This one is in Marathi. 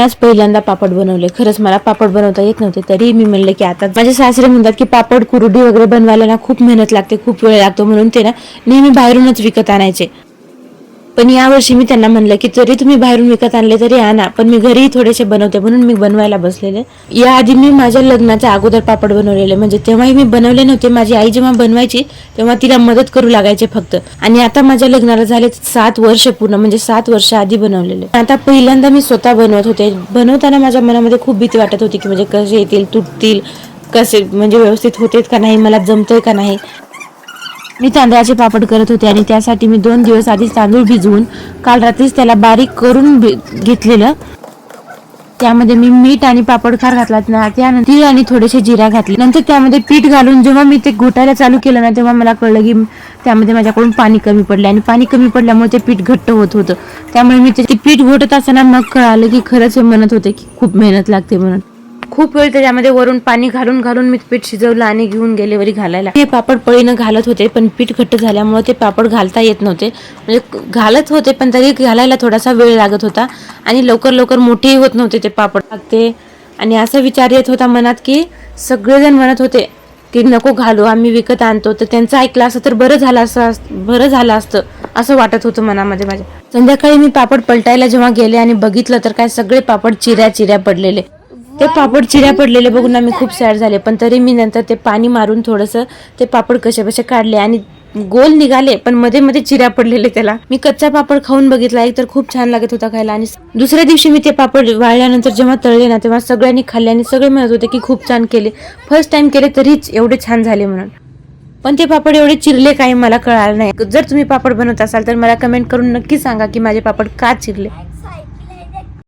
आज पहिल्यांदा पापड बनवले. खरंच मला पापड बनवता येत नव्हते. तरी मी म्हणले की आता माझे सासरे म्हणतात की पापड कुरडी वगैरे बनवायला ना खूप मेहनत लागते खूप वेळ लागतो म्हणून ते ना नेहमी बाहेरूनच विकत आणायचे. पण यावर्षी मी त्यांना म्हणलं की जरी तुम्ही बाहेरून विकत आणले तरी आणा पण मी घरीही थोडेसे बनवते म्हणून मी बनवायला बसलेले. याआधी मी माझ्या लग्नाच्या अगोदर पापड बनवलेले म्हणजे तेव्हाही मी बनवले नव्हते. माझी आई जेव्हा बनवायची तेव्हा तिला मदत करू लागायचे फक्त. आणि आता माझ्या लग्नाला झाले सात वर्ष पूर्ण म्हणजे सात वर्ष आधी बनवलेले. आता पहिल्यांदा मी स्वतः बनवत होते. बनवताना माझ्या मनामध्ये खूप भीती वाटत होती की म्हणजे कसे येतील तुटतील कसे म्हणजे व्यवस्थित होते का नाही मला जमतंय का नाही. मी तांदळाचे पापड करत होते आणि त्यासाठी मी दोन दिवस आधीच तांदूळ भिजवून काल रात्रीच त्याला बारीक करून घेतलेलं. त्यामध्ये मी मीठ आणि पापड खार घातला ना त्यानंतर तीळ आणि थोडेसे जिरा घातले. नंतर त्यामध्ये पीठ घालून जेव्हा मी ते घोटायला चालू केलं ना तेव्हा मला कळलं की त्यामध्ये माझ्याकडून पाणी कमी पडलं आणि पाणी कमी पडल्यामुळे ते पीठ घट्ट होत होतं. त्यामुळे मी ते पीठ घोटत असताना मग कळालं की खरंच हे म्हणत होते की खूप मेहनत लागते म्हणून. खूप वेळ त्याच्यामध्ये वरून पाणी घालून घालून मी पीठ शिजवलं आणि घेऊन गेले वरी घालायला. ते पापड पळीनं घालत होते पण पीठ घट्ट झाल्यामुळे ते पापड घालता येत नव्हते. म्हणजे घालत होते पण तरी घालायला थोडासा वेळ लागत होता आणि लवकर लवकर मोठेही होत नव्हते ते पापड. लागते. आणि असा विचार येत होता मनात की सगळेजण म्हणत होते की नको घालू आम्ही विकत आणतो. तर त्यांचं ऐकलं असं तर बरं झालं असं बरं झालं असतं असं वाटत होतं मनामध्ये माझ्या. संध्याकाळी मी पापड पलटायला जेव्हा गेले आणि बघितलं तर काय सगळे पापड चिऱ्या चिऱ्या पडलेले. ते पापड चिऱ्या पडलेले बघून आम्ही मी खूप सॅड झाले पण तरी मी नंतर ते पाणी मारून थोडंसं ते पापड कसे बसे काढले आणि गोल निघाले पण मध्ये मध्ये चिऱ्या पडलेले त्याला. मी कच्चा पापड खाऊन बघितला एक तर खूप छान लागत होता खायला आणि दुसऱ्या दिवशी मी ते पापड वाळल्यानंतर जेव्हा तळले ना तेव्हा सगळ्यांनी खाल्ले आणि सगळे म्हणत होते की खूप छान केले. फर्स्ट टाइम केले तरीच एवढे छान झाले म्हणून. पण ते पापड एवढे चिरले काही मला कळालं नाही. जर तुम्ही पापड बनवत असाल तर मला कमेंट करून नक्की सांगा की माझे पापड का चिरले?